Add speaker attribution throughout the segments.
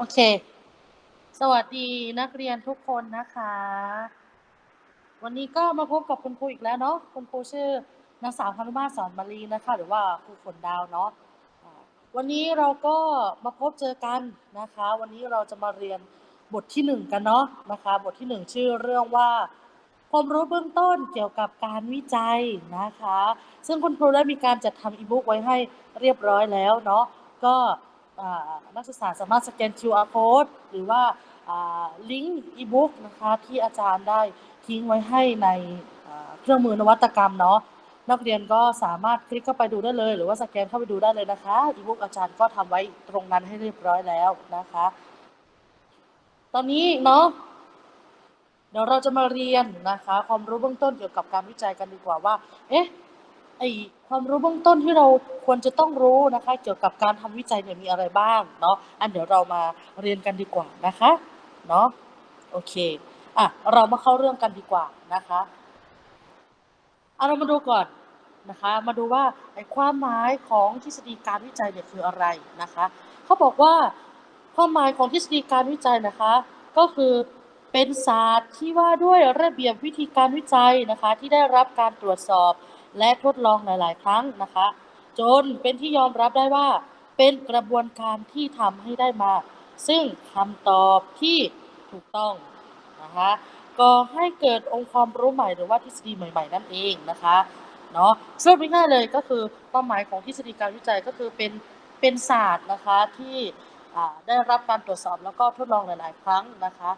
Speaker 1: โอเค สวัสดีนักเรียนทุกคนนะคะ วันนี้ก็มาพบกับคุณครูอีกแล้วเนาะ คุณครูชื่อนางสาวพานุมาสอนมารีนะคะ หรือว่าครูฝนดาวเนาะ วันนี้เราก็มาพบเจอกันนะคะ วันนี้เราจะมาเรียนบทที่หนึ่งกันเนาะนะคะ บทที่หนึ่งชื่อเรื่องว่าความรู้เบื้องต้นเกี่ยวกับการวิจัยนะคะ ซึ่งคุณครูได้มีการจัดทำอีบุ๊กไว้ให้เรียบร้อยแล้วเนาะ ก็ นักศึกษาสามารถสแกน QR code หรือว่าลิงก์อีบุ๊กนะคะที่อาจารย์ได้ทิ้งไว้ให้ในเครื่องมือนวัตกรรมเนาะนักเรียนก็สามารถคลิกเข้าไปดูได้เลย หรือว่าสแกนเข้าไปดูได้เลยนะคะอีบุ๊กอาจารย์ก็ทำไว้ตรงนั้นให้เรียบร้อยแล้วนะคะ ตอนนี้เนาะเดี๋ยวเราจะมาเรียนนะคะ ความรู้เบื้องต้นเกี่ยวกับการวิจัยกันดีกว่าว่า เอ๊ะ ไอความรู้เบื้องต้นที่เราควรจะต้องรู้นะคะ เกี่ยวกับการทำวิจัยเนี่ยมีอะไรบ้างเนาะอันเดี๋ยวเรามาเรียนกันดีกว่านะคะเนาะโอเคอะเรามาเข้าเรื่องกันดีกว่านะคะเอาเรามาดูก่อนนะคะ มาดูว่าไอความหมายของทฤษฎีการวิจัยเนี่ยคืออะไรนะคะเขาบอกว่าความหมายของทฤษฎีการวิจัยนะคะ ก็คือเป็นศาสตร์ที่ว่าด้วยระเบียบวิธีการวิจัยนะคะ ที่ได้รับการตรวจสอบ และทดลองหลาย ๆ ครั้งนะคะ จนเป็นที่ยอมรับได้ว่า เป็นกระบวนการที่ทำให้ได้มา ซึ่งคำตอบที่ถูกต้องนะคะก็ให้เกิดองค์ความรู้ใหม่หรือว่าทฤษฎีใหม่ ๆ นั่นเองนะคะเนาะสรุปง่ายๆเลยก็คือเป้าหมายของทฤษฎีการวิจัยก็คือเป็นเป็นศาสตร์นะคะที่ได้รับการตรวจสอบแล้วก็ทดลองหลาย ๆ ครั้งนะคะ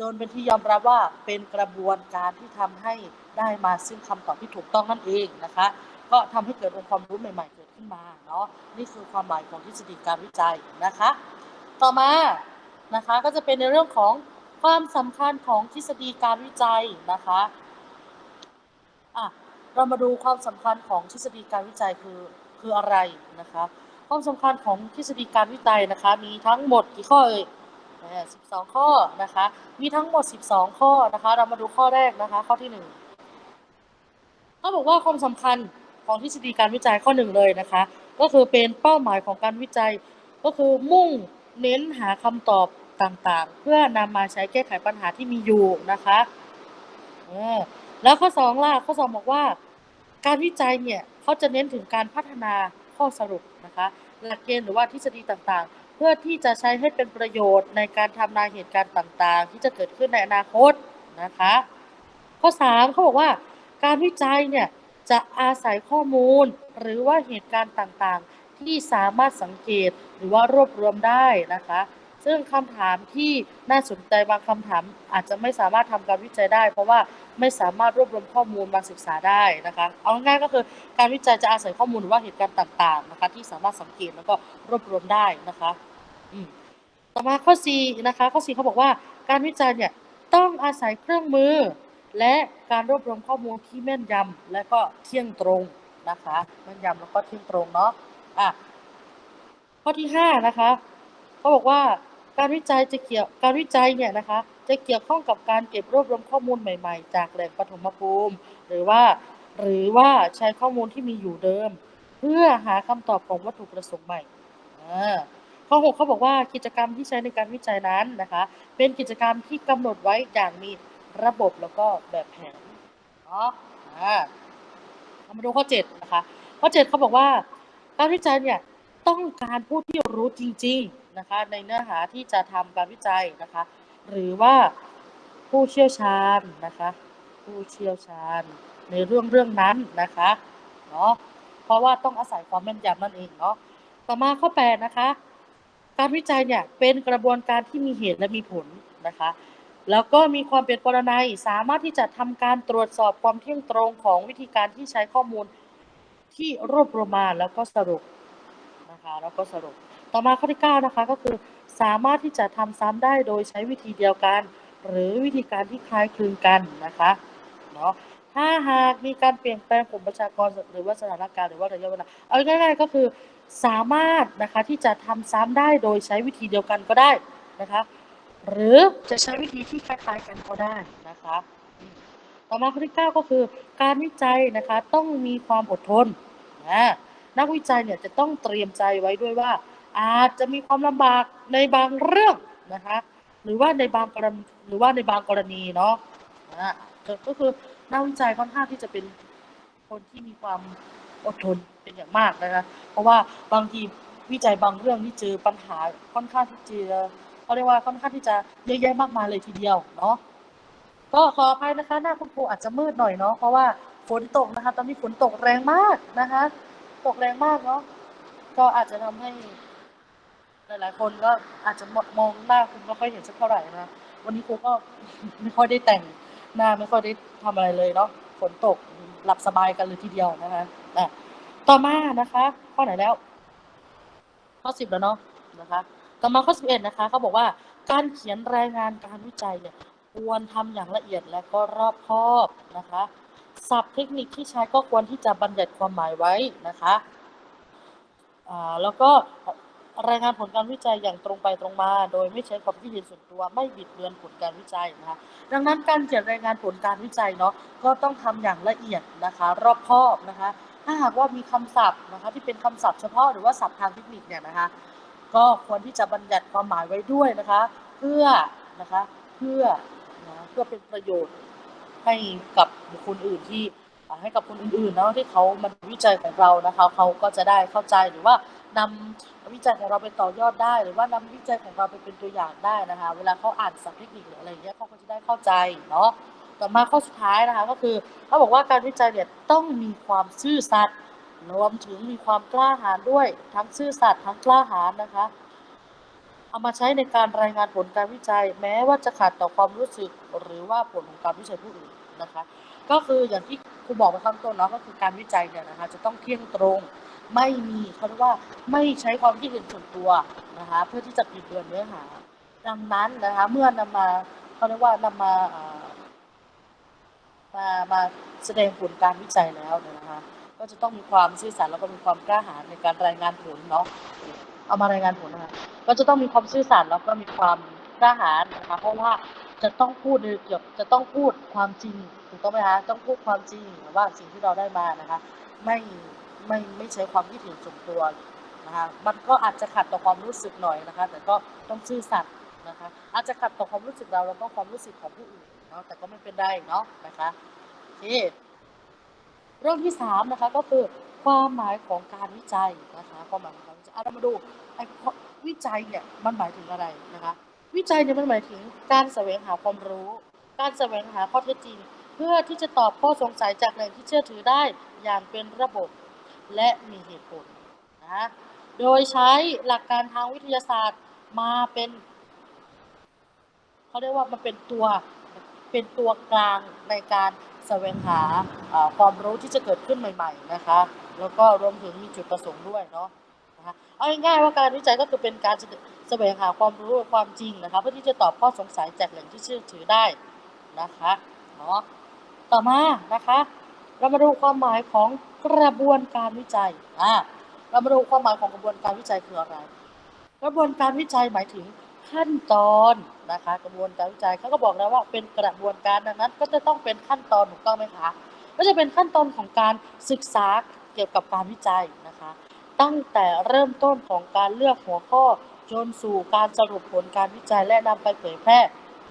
Speaker 1: จนเป็นที่ยอมรับว่าเป็นกระบวนการที่ทำให้ได้มาซึ่งคำตอบที่ถูกต้องนั่นเองนะคะ ก็ทำให้เกิดองค์ความรู้ใหม่ๆเกิดขึ้นมาเนาะนี่คือความหมายของทฤษฎีการวิจัยนะคะ ต่อมานะคะก็จะเป็นในเรื่องของความสำคัญของทฤษฎีการวิจัยนะคะอะเรามาดูความสำคัญของทฤษฎีการวิจัยคือคืออะไรนะคะ ความสำคัญของทฤษฎีการวิจัยนะคะ มีทั้งหมดกี่ข้อเอ่ย สิบสองข้อนะคะ มีทั้งหมด 12 ข้อนะคะ เรามาดูข้อแรกนะคะ ข้อที่หนึ่งเขาบอกว่าความสำคัญของทฤษฎีการวิจัยข้อหนึ่งเลยนะคะ ก็คือเป็นเป้าหมายของการวิจัย ก็คือมุ่งเน้นหาคำตอบต่างๆ เพื่อนำมาใช้แก้ไขปัญหาที่มีอยู่นะคะเออแล้วข้อสองล่ะข้อสองบอกว่า การวิจัยเนี่ยเขาจะเน้นถึงการพัฒนาข้อสรุปนะคะ หลักเกณฑ์หรือว่าทฤษฎีต่างๆ เพื่อที่จะใช้ให้เป็นประโยชน์ในการทำนายเหตุการณ์ต่างๆ ที่จะเกิดขึ้นในอนาคตนะคะ ข้อ3เขาบอกว่า การวิจัยเนี่ยจะอาศัยข้อมูลหรือว่าเหตุการณ์ต่างๆ ที่สามารถสังเกตหรือว่ารวบรวมได้นะคะ ซึ่งคำถามที่น่าสนใจบางคำถามอาจจะไม่สามารถทำการวิจัยได้ เพราะว่าไม่สามารถรวบรวมข้อมูลมาศึกษาได้นะคะ เอาง่ายๆก็คือการวิจัยจะอาศัยข้อมูลหรือว่าเหตุการณ์ต่างๆนะคะที่สามารถสังเกตแล้วก็รวบรวมได้นะคะต่อมาข้อ 4 นะคะ ข้อ 4 เขาบอกว่าการวิจัยเนี่ยต้องอาศัยเครื่องมือ และการรวบรวมข้อมูลที่แม่นยำและก็เที่ยงตรงนะคะแม่นยำแล้วก็เที่ยงตรงเนาะอะข้อที่ห้านะคะเขาบอกว่า การวิจัยจะเกี่ยวการวิจัยเนี่ยนะคะจะเกี่ยวข้องกับการเก็บรวบรวมข้อมูลใหม่ ๆ จากแหล่งปฐมภูมิ หรือว่า หรือว่าใช้ข้อมูลที่มีอยู่เดิม เพื่อหาคำตอบของวัตถุประสงค์ใหม่ข้อหกเขาบอกว่ากิจกรรมที่ใช้ในการวิจัยนั้นนะคะ เป็นกิจกรรมที่กำหนดไว้อย่างมีระบบแล้วก็แบบแผนเนาะอ่าเรามาดูข้อ7นะคะข้อ7เขาบอกว่าการวิจัยเนี่ยต้องการผู้ที่รู้จริง ๆ นะคะในเนื้อหาที่จะทำการวิจัยนะคะ หรือว่าผู้เชี่ยวชาญนะคะ ผู้เชี่ยวชาญในเรื่องเรื่องนั้นนะคะเนาะเพราะว่าต้องอาศัยความแม่นยำนั่นเองเนาะต่อมาข้อ8นะคะ การวิจัยเนี่ยเป็นกระบวนการที่มีเหตุและมีผลนะคะแล้วก็มีความเป็นปรนัยสามารถที่จะทำการตรวจสอบความเที่ยงตรงของวิธีการที่ใช้ข้อมูลที่รวบรวมมาแล้วก็สรุปนะคะแล้วก็สรุป ต่อมาข้อที่9นะคะก็คือสามารถที่จะทำซ้ำได้โดยใช้วิธีเดียวกัน หรือวิธีการที่คล้ายคลึงกันนะคะเนาะถ้าหากมีการเปลี่ยนแปลงกลุ่มประชากรหรือว่าสถานการณ์หรือว่าระยะเวลาเอาง่ายๆก็คือสามารถนะคะที่จะทำซ้ำได้โดยใช้วิธีเดียวกันก็ได้นะคะหรือจะใช้วิธีที่คล้ายๆกันก็ได้นะคะต่อมาข้อที่9ก็คือ การวิจัยนะคะต้องมีความอดทนนะนักวิจัยเนี่ยจะต้องเตรียมใจไว้ด้วยว่า อาจจะมีความลำบากในบางเรื่องนะคะ หรือว่าในบางกรณีหรือว่าในบางกรณีเนาะนะก็คือนักวิจัยค่อนข้างที่จะเป็นคนที่มีความอดทนเป็นอย่างมากนะคะ เพราะว่าบางทีวิจัยบางเรื่องที่เจอปัญหาค่อนข้างที่จะเขาเรียกว่าค่อนข้างที่จะเยอะแยะมากมายเลยทีเดียวเนาะก็ขออภัยนะคะ หน้าคุณครูอาจจะมืดหน่อยเนาะเพราะว่าฝนตกนะคะ ตอนนี้ฝนตกแรงมากนะคะ ตกแรงมากเนาะก็อาจจะทำให้ หลายๆ คนก็อาจจะมองหน้าคุณไม่ค่อยเห็นสักเท่าไหร่นะวันนี้ครูก็ไม่ค่อยได้แต่งหน้าไม่ค่อยได้ทำอะไรเลยเนาะฝนตกหลับสบายกันเลยทีเดียวนะคะอะต่อมานะคะ ข้อไหนแล้ว ข้อสิบแล้วเนาะนะคะ ต่อมาข้อสิบเอ็ดนะคะเขาบอกว่าการเขียนรายงานการวิจัยเนี่ยควรทำอย่างละเอียดและก็รอบคอบนะคะศัพท์เทคนิคที่ใช้ก็ควรที่จะบัญญัติความหมายไว้นะคะแล้วก็ รายงานผลการวิจัยอย่างตรงไปตรงมา โดยไม่ใช้ความคิดเห็นส่วนตัวไม่บิดเบือนผลการวิจัยนะคะดังนั้นการเขียนรายงานผลการวิจัยเนาะก็ต้องทำอย่างละเอียดนะคะ รอบคอบนะคะ ถ้าหากว่ามีคำศัพท์นะคะที่เป็นคำศัพท์เฉพาะหรือว่าศัพท์ทางเทคนิคเนี่ยนะคะ ก็ควรที่จะบัญญัติความหมายไว้ด้วยนะคะ เพื่อนะคะเพื่อนะเพื่อเป็นประโยชน์ให้กับบุคคลอื่นที่ให้กับคนอื่นๆเนาะที่เขามาดูวิจัยของเรานะคะเขาก็จะได้เข้าใจหรือว่า นำวิจัยของเราไปต่อยอดได้ หรือว่านำวิจัยของเราไปเป็นตัวอย่างได้นะคะ เวลาเขาอ่านศัพท์เทคนิคหรืออะไรเงี้ยเขาก็จะได้เข้าใจเนาะต่อมาข้อสุดท้ายนะคะก็คือเขาบอกว่าการวิจัยเนี่ยต้องมีความซื่อสัตย์รวมถึงมีความกล้าหาญด้วยทั้งซื่อสัตย์ทั้งกล้าหาญนะคะเอามาใช้ในการรายงานผลการวิจัย แม้ว่าจะขัดต่อความรู้สึกหรือว่าผลของการวิจัยผู้อื่นนะคะ ก็คืออย่างที่ครูบอกไปข้างต้นเนาะก็คือการวิจัยเนี่ยนะคะจะต้องเที่ยงตรง ไม่มีเขาเรียกว่าไม่ใช้ความคิดเห็นส่วนตัวนะคะเพื่อที่จะปิดเบือนเนื้อหา ดังนั้นนะคะเมื่อนำมาเขาเรียกว่านำมาเอ่อมามาแสดงผลการวิจัยแล้วนะคะก็จะต้องมีความซื่อสัตย์แล้วก็มีความกล้าหาญในการรายงานผลเนาะเอามารายงานผลนะคะก็จะต้องมีความซื่อสัตย์แล้วก็มีความกล้าหาญนะคะเพราะว่าจะต้องพูดเกี่ยวจะต้องพูดความจริงถูกต้องไหมคะต้องพูดความจริงว่าสิ่งที่เราได้มานะคะ ไม่ ไม่ไม่ใช้ความคิดเห็นส่วนตัวนะคะมันก็อาจจะขัดต่อความรู้สึกหน่อยนะคะ แต่ก็ต้องซื่อสัตย์นะคะอาจจะขัดต่อความรู้สึกเราแล้วก็ความรู้สึกของผู้อื่นเนาะแต่ก็ไม่เป็นไรเนาะนะคะโอเคเรื่องที่สามนะคะก็คือความหมายของการวิจัยนะคะความหมายของการวิจัยอะเรามาดูไอ้วิจัยเนี่ยมันหมายถึงอะไรนะคะ วิจัยเนี่ยมันหมายถึงการแสวงหาความรู้ การแสวงหาข้อเท็จจริง เพื่อที่จะตอบข้อสงสัยจากแหล่งที่เชื่อถือได้อย่างเป็นระบบ และมีเหตุผลนะโดยใช้หลักการทางวิทยาศาสตร์มาเป็นเขาเรียกว่ามันเป็นตัวเป็นตัวกลางในการแสวงหาความรู้ที่จะเกิดขึ้นใหม่ ๆนะคะ แล้วก็รวมถึงมีจุดประสงค์ด้วยเนาะนะคะเอาง่ายๆว่าการวิจัยก็คือเป็นการแสวงหาความรู้ความจริงนะคะเพื่อที่จะตอบข้อสงสัยจากแหล่งที่เชื่อถือได้นะคะเนาะต่อมานะคะ เรามาดูความหมายของกระบวนการวิจัยอ่าเรามาดูความหมายของกระบวนการวิจัยคืออะไร กระบวนการวิจัยหมายถึงขั้นตอนนะคะ กระบวนการวิจัยเขาก็บอกแล้วว่าเป็นกระบวนการดังนั้น ก็จะต้องเป็นขั้นตอนถูกต้องไหมคะก็จะเป็นขั้นตอนของการศึกษาเกี่ยวกับการวิจัยนะคะ ตั้งแต่เริ่มต้นของการเลือกหัวข้อจนสู่การสรุปผลการวิจัยและนำไปเผยแพร่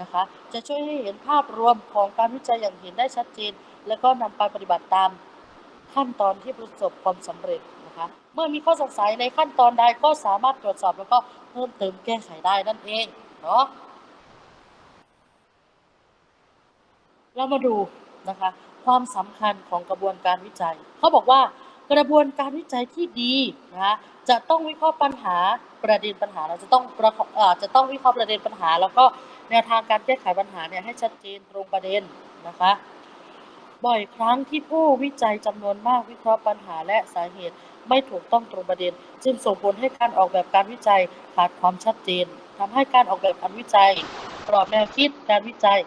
Speaker 1: นะคะ จะช่วยให้เห็นภาพรวมของการวิจัยอย่างเห็นได้ชัดเจน แล้วก็นำไปปฏิบัติตามขั้นตอนที่ประสบความสำเร็จนะคะเมื่อมีข้อสงสัยในขั้นตอนใดก็สามารถตรวจสอบแล้วก็เพิ่มเติมแก้ไขได้นั่นเองเนาะเรามาดูนะคะความสำคัญของกระบวนการวิจัย เขาบอกว่ากระบวนการวิจัยที่ดีนะคะจะต้องวิเคราะห์ปัญหาประเด็นปัญหาเราจะต้องประจะต้องวิเคราะห์ประเด็นปัญหา แล้วก็แนวทางการแก้ไขปัญหาเนี่ยให้ชัดเจนตรงประเด็นนะคะ บ่อยครั้งที่ผู้วิจัยจำนวนมากวิเคราะห์ปัญหาและสาเหตุ ไม่ถูกต้องตรงประเด็น จึงส่งผลให้การออกแบบการวิจัยขาดความชัดเจนทำให้การออกแบบการวิจัยกรอบแนวคิดการวิจัย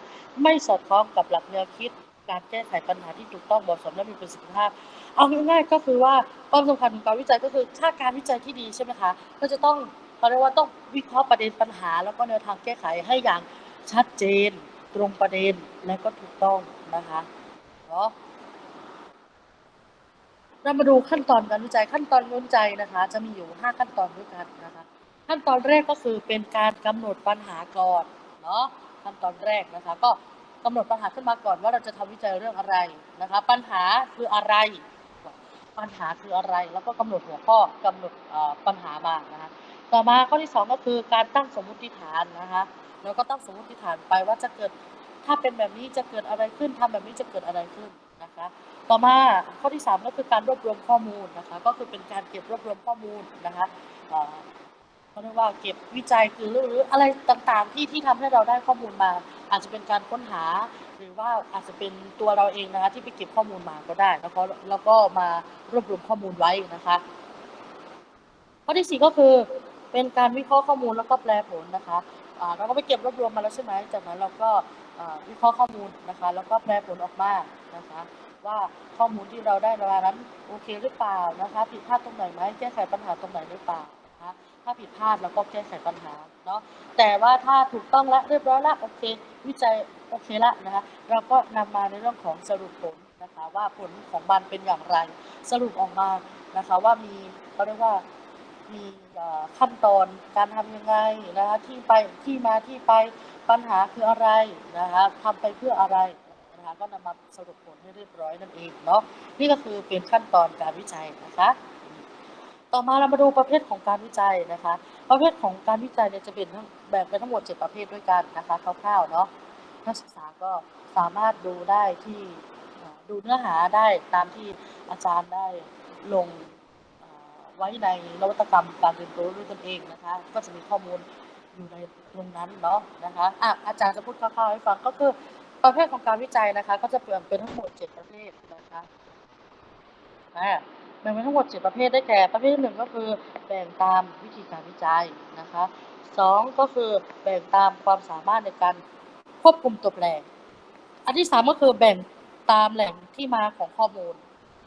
Speaker 1: ไม่สอดคล้องกับหลักแนวคิด การแก้ไขปัญหาที่ถูกต้องเหมาะสมและมีประสิทธิภาพ เอาง่ายๆก็คือว่าความสำคัญของการวิจัยก็คือถ้าการวิจัยที่ดีใช่ไหมคะก็จะต้องเขาเรียกว่าต้องวิเคราะห์ประเด็นปัญหา แล้วก็แนวทางแก้ไขให้อย่างชัดเจน ตรงประเด็นและก็ถูกต้องนะคะ เนาะเรามาดูขั้นตอนการวิจัยขั้นตอนวิจัยนะคะ จะมีอยู่ 5 ขั้นตอนด้วยกันนะคะ ขั้นตอนแรกก็คือเป็นการกำหนดปัญหาก่อนเนาะขั้นตอนแรกนะคะ ก็กำหนดปัญหาขึ้นมาก่อนว่าเราจะทำวิจัยเรื่องอะไรนะคะ ปัญหาคืออะไร ปัญหาคืออะไรแล้วก็กำหนดหัวข้อกำหนดปัญหามานะคะต่อมาข้อที่สองก็คือการตั้งสมมุติฐานนะคะแล้วก็ตั้งสมมุติฐานไปว่าจะเกิด ถ้าเป็นแบบนี้จะเกิดอะไรขึ้นทำแบบนี้จะเกิดอะไรขึ้นนะคะ ต่อมาข้อที่สามก็คือการรวบรวมข้อมูลนะคะ ก็คือเป็นการเก็บรวบรวมข้อมูลนะคะเขาเรียกว่าเก็บวิจัยคือหรืออะไรต่างๆ ที่ที่ทำให้เราได้ข้อมูลมา อาจจะเป็นการค้นหา หรือว่าอาจจะเป็นตัวเราเองนะคะที่ไปเก็บข้อมูลมาก็ได้แล้วก็แล้วก็มารวบรวมข้อมูลไว้นะคะข้อที่สี่ก็คือเป็นการวิเคราะห์ข้อมูลแล้วก็แปลผลนะคะเราก็ไปเก็บรวบรวมมาแล้วใช่ไหมจากนั้นเราก็ วิเคราะห์ข้อมูลนะคะ แล้วก็แปลผลออกมานะคะ ว่าข้อมูลที่เราได้มานั้นโอเคหรือเปล่านะคะ ผิดพลาดตรงไหนไหมแก้ไขปัญหาตรงไหนหรือเปล่านะคะถ้าผิดพลาดเราก็แก้ไขปัญหาเนาะแต่ว่าถ้าถูกต้องและเรียบร้อยละโอเค วิจัยโอเคละนะคะเราก็นำมาในเรื่องของสรุปผลนะคะว่าผลของมันเป็นอย่างไร สรุปออกมานะคะว่ามีเขาเรียกว่ามีขั้นตอนการทำยังไงนะคะที่ไปที่มาที่ไป ปัญหาคืออะไรนะคะทำไปเพื่ออะไรนะคะก็นำมาสรุปผลให้เรียบร้อยนั่นเองเนาะนี่ก็คือเป็นขั้นตอนการวิจัยนะคะ ต่อมาเรามาดูประเภทของการวิจัยนะคะ ประเภทของการวิจัยเนี่ยจะเป็นแบ่งเป็นทั้งหมด 7 ประเภทด้วยกันนะคะคร่าวๆเนาะนักศึกษาก็สามารถดูได้ที่ดูเนื้อหาได้ตามที่อาจารย์ได้ลงไว้ในนวัตกรรมการเรียนรู้ด้วยตนเองนะคะ ก็จะมีข้อมูล อยู่ในตรงนั้นเนาะนะคะอะอาจารย์จะพูดคร่าวๆให้ฟังก็คือประเภทของการวิจัยนะคะ ก็จะแบ่งเป็นทั้งหมด7ประเภทนะคะอะแบ่งเป็นทั้งหมด7ประเภทได้แก่ประเภทที่หนึ่งก็คือแบ่งตามวิธีการวิจัยนะคะสองก็คือแบ่งตามความสามารถในการควบคุมตัวแปรอันที่สามก็คือแบ่งตามแหล่งที่มาของข้อมูล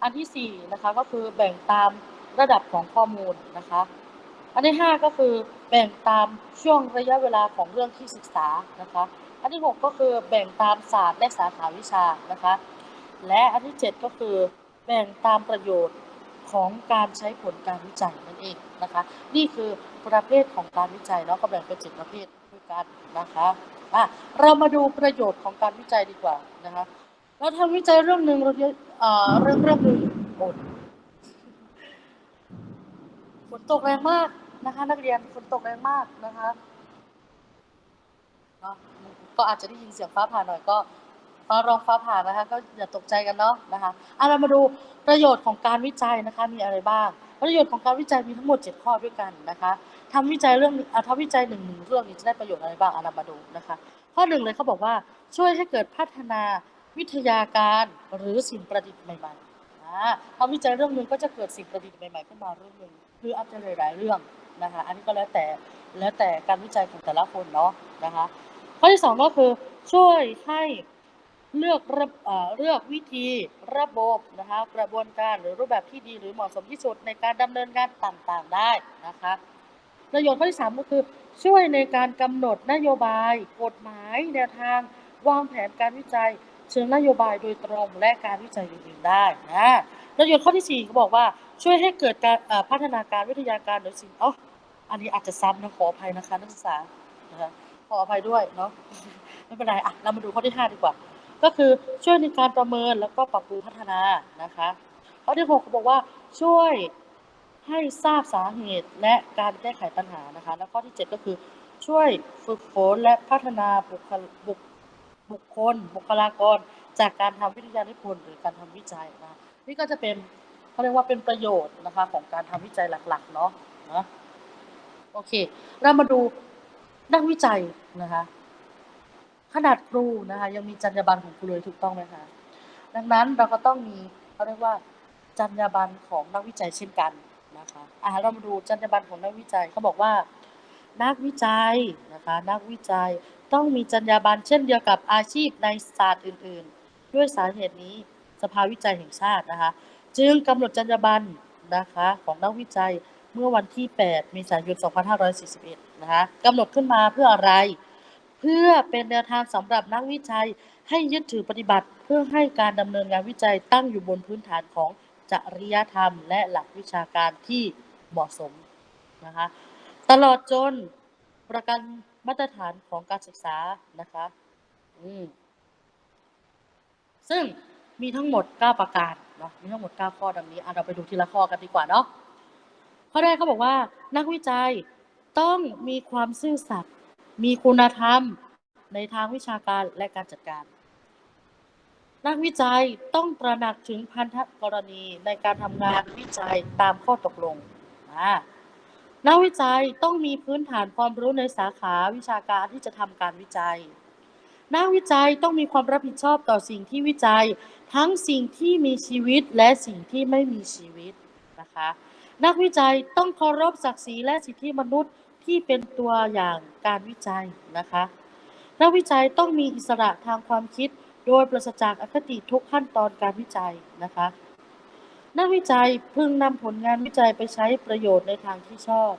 Speaker 1: อันที่สี่นะคะก็คือแบ่งตามระดับของข้อมูลนะคะ อันที่ห้าก็คือแบ่งตามช่วงระยะเวลาของเรื่องที่ศึกษานะคะ อันที่หกก็คือแบ่งตามศาสตร์และสาขาวิชานะคะ และอันที่เจ็ดก็คือแบ่งตามประโยชน์ของการใช้ผลการวิจัยนั่นเองนะคะ นี่คือประเภทของการวิจัยเนาะก็แบ่งเป็นเจ็ดประเภทด้วยกันนะคะอะเรามาดูประโยชน์ของการวิจัยดีกว่านะคะเราทำวิจัยเรื่องหนึ่งเราเรียนเรื่องเรื่องหนึ่งโอ ฝนตกแรงมากนะคะ นักเรียนฝนตกแรงมากนะคะก็อาจจะได้ยินเสียงฟ้าผ่าหน่อยก็ฟ้าร้องฟ้าผ่านะคะ ก็อย่าตกใจกันเนาะนะคะเอะเรามาดูประโยชน์ของการวิจัยนะคะมีอะไรบ้าง ประโยชน์ของการวิจัยมีทั้งหมด 7 ข้อด้วยกันนะคะทำวิจัยเรื่องอะทำวิจัยหนึ่งหนึ่งเรื่องนี้จะได้ประโยชน์อะไรบ้างเอะเรามาดูนะคะ ข้อหนึ่งเลยเขาบอกว่าช่วยให้เกิดพัฒนาวิทยาการหรือสิ่งประดิษฐ์ใหม่ๆอาทำวิจัยเรื่องหนึ่งก็จะเกิดสิ่งประดิษฐ์ใหม่ๆขึ้นมาเรื่องหนึ่ง หรืออาจจะหลายๆเรื่องนะคะ อันนี้ก็แล้วแต่แล้วแต่การวิจัยของแต่ละคนเนาะนะคะ ข้อที่สองก็คือช่วยให้เลือกระเอ่อเลือกวิธีระบบนะคะกระบวนการหรือรูปแบบที่ดีหรือเหมาะสมที่สุดในการดำเนินงานต่างๆได้นะคะประโยชน์ข้อที่สามก็คือช่วยในการกำหนดนโยบาย กฎหมายแนวทาง วางแผนการวิจัย เชิงนโยบายโดยตรงและการวิจัยอื่นๆได้นะ ประโยชน์ข้อที่สี่เขาบอกว่าช่วยให้เกิดการพัฒนาการวิทยาการหรือสิ่งอ๋ออันนี้อาจจะซ้ำนะขออภัยนะคะนักศึกษานะคะขออภัยด้วยเนาะไม่เป็นไรอะเรามาดูข้อที่ห้าดีกว่า ก็คือช่วยในการประเมินแล้วก็ปรับปรุงพัฒนานะคะข้อที่หกเขาบอกว่าช่วยให้ทราบสาเหตุและการแก้ไขปัญหานะคะ แล้วข้อที่เจ็ดก็คือช่วยฝึกฝนและพัฒนาบุคลบุคบุคคล บุคลากร จากการทำวิทยานิพนธ์หรือการทำวิจัยนะนี่ก็จะเป็นเขาเรียกว่าเป็นประโยชน์นะคะของการทำวิจัยหลักๆเนาะนะโอเค เรามาดูนักวิจัยนะคะขนาดครูนะคะยังมีจรรยาบรรณของครูเลยถูกต้องไหมคะดังนั้นเราก็ต้องมีเขาเรียกว่าจรรยาบรรณของนักวิจัยเช่นกันนะคะอ่าเรามาดูจรรยาบรรณของนักวิจัยเขาบอกว่า นักวิจัยนะคะนักวิจัยต้องมีจรรยาบรรณเช่นเดียวกับอาชีพในศาสตร์อื่น ๆ ด้วยสาเหตุนี้สภาวิจัยแห่งชาตินะคะ จึงกำหนดจรรยาบรรณนะคะของนักวิจัยเมื่อวันที่ 8 เมษายน 2541 นะคะกำหนดขึ้นมาเพื่ออะไร เพื่อเป็นแนวทางสำหรับนักวิจัยให้ยึดถือปฏิบัติ เพื่อให้การดำเนินงานวิจัยตั้งอยู่บนพื้นฐานของจริยธรรม และหลักวิชาการที่เหมาะสมนะคะตลอดจนประกันมาตรฐานของการศึกษานะคะ อืม ซึ่งมีทั้งหมด 9 ประการเนาะมีทั้งหมด 9 ข้อดังนี้อะเราไปดูทีละข้อกันดีกว่าเนาะข้อแรกเขาบอกว่า นักวิจัยต้องมีความซื่อสัตย์มีคุณธรรมในทางวิชาการและการจัดการ นักวิจัยต้องตระหนักถึงพันธกรณีในการทำงานวิจัยตามข้อตกลงอ่านักวิจัยต้องมีพื้นฐานความรู้ในสาขาวิชาการที่จะทำการวิจัย นักวิจัยต้องมีความรับผิดชอบต่อสิ่งที่วิจัย ทั้งสิ่งที่มีชีวิตและสิ่งที่ไม่มีชีวิตนะคะนักวิจัยต้องเคารพศักดิ์ศรีและสิทธิมนุษย์ที่เป็นตัวอย่างการวิจัยนะคะนักวิจัยต้องมีอิสระทางความคิด โดยปราศจากอคติทุกขั้นตอนการวิจัยนะคะนักวิจัยพึงนำผลงานวิจัยไปใช้ประโยชน์ในทางที่ชอบ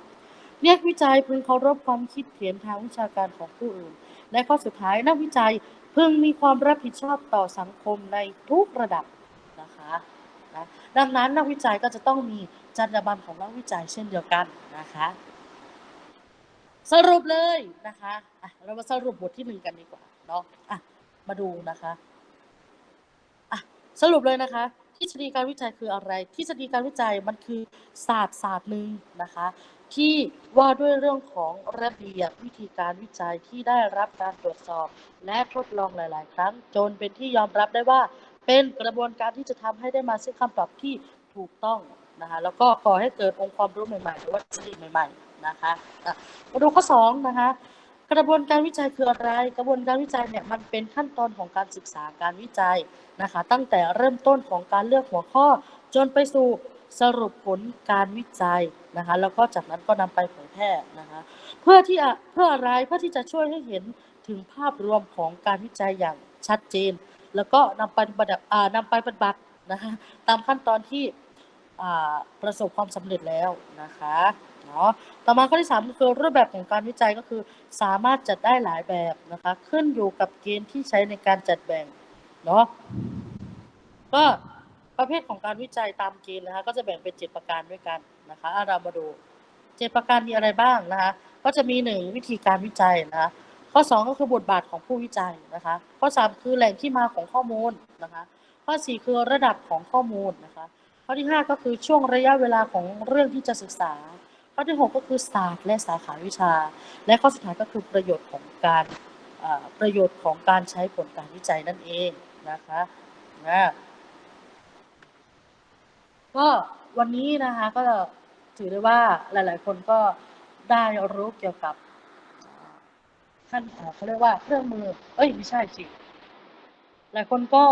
Speaker 1: นักวิจัยพึงเคารพความคิดเห็นทางวิชาการของผู้อื่น และข้อสุดท้ายนักวิจัยพึงมีความรับผิดชอบต่อสังคมในทุกระดับนะคะนะดังนั้นนักวิจัยก็จะต้องมีจรรยาบรรณของนักวิจัยเช่นเดียวกันนะคะสรุปเลยนะคะะเรามาสรุปบทที่หนึ่งกันดีกว่าเนาะอะมาดูนะคะอะสรุปเลยนะคะทฤษฎีการวิจัยคืออะไรทฤษฎีการวิจัยมันคือศาสตร์ศาสตร์หนึ่งนะคะ ที่ว่าด้วยเรื่องของระเบียบวิธีการวิจัยที่ได้รับการตรวจสอบ และทดลองหลาย ๆ ครั้ง จนเป็นที่ยอมรับได้ว่า เป็นกระบวนการที่จะทำให้ได้มาซึ่งคำตอบที่ถูกต้องนะคะแล้วก็ก่อให้เกิดองค์ความรู้ใหม่ ๆ หรือว่าทฤษฎีใหม่ ๆ นะคะอะมาดูข้อสองนะคะกระบวนการวิจัยคืออะไร กระบวนการวิจัยเนี่ยมันเป็นขั้นตอนของการศึกษาการวิจัยนะคะ ตั้งแต่เริ่มต้นของการเลือกหัวข้อ จนไปสู่ สรุปผลการวิจัยนะคะแล้วก็จากนั้นก็นำไปเผยแพร่นะคะเพื่อที่เพื่ออะไรเพื่อที่จะช่วยให้เห็นถึงภาพรวมของการวิจัยอย่างชัดเจน แล้วก็นำไปปฏิบัตินำไปปฏิบัตินะคะตามขั้นตอนที่ประสบความสำเร็จแล้วนะคะเนาะต่อมาข้อที่สามก็คือรูปแบบของการวิจัยก็คือสามารถจัดได้หลายแบบนะคะขึ้นอยู่กับเกณฑ์ที่ใช้ในการจัดแบ่งเนาะก็ ประเภทของการวิจัยตามเกณฑ์นะคะ ก็จะแบ่งเป็นเจ็ดประการด้วยกันนะคะเรามาดูเจ็ดประการมีอะไรบ้างนะคะ ก็จะมีหนึ่งวิธีการวิจัยนะคะ ข้อสองก็คือบทบาทของผู้วิจัยนะคะ ข้อสามคือแหล่งที่มาของข้อมูลนะคะ ข้อสี่คือระดับของข้อมูลนะคะ ข้อที่ห้าก็คือช่วงระยะเวลาของเรื่องที่จะศึกษา ข้อที่หกก็คือศาสตร์และสาขาวิชา และข้อสุดท้ายก็คือประโยชน์ของการประโยชน์ของการใช้ผลการวิจัยนั่นเองนะคะนะ ก็วันนี้นะคะก็ถือได้ว่าหลาย ๆ คนก็ได้รู้เกี่ยวกับขั้นเอ่อเขาเรียกว่าเครื่องมือ เอ้ยไม่ใช่สิหลายคนก็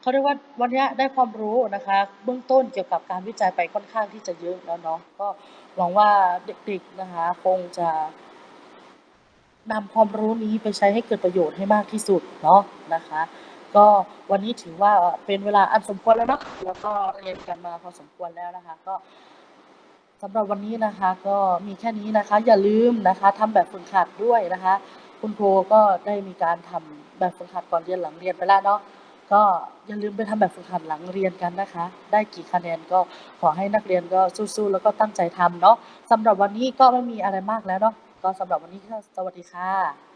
Speaker 1: เขาเรียกว่าวันนี้ได้ความรู้นะคะ เบื้องต้นเกี่ยวกับการวิจัยไปค่อนข้างที่จะเยอะแล้วเนาะก็หวังว่าเด็กๆนะคะคงจะนำความรู้นี้ไปใช้ให้เกิดประโยชน์ให้มากที่สุดเนาะนะคะ ก็วันนี้ถือว่าเป็นเวลาอันสมควรแล้วเนาะแล้วก็เรียนกันมาพอสมควรแล้วนะคะ ก็สำหรับวันนี้นะคะ ก็มีแค่นี้นะคะ อย่าลืมนะคะทำแบบฝึกหัดด้วยนะคะ คุณครูก็ได้มีการทำแบบฝึกหัดก่อนเรียนหลังเรียนไปแล้วเนาะก็อย่าลืมไปทำแบบฝึกหัดหลังเรียนกันนะคะ ได้กี่คะแนนก็ขอให้นักเรียนก็สู้ๆแล้วก็ตั้งใจทำเนาะสำหรับวันนี้ก็ไม่มีอะไรมากแล้วเนาะก็สำหรับวันนี้ก็สวัสดีค่ะ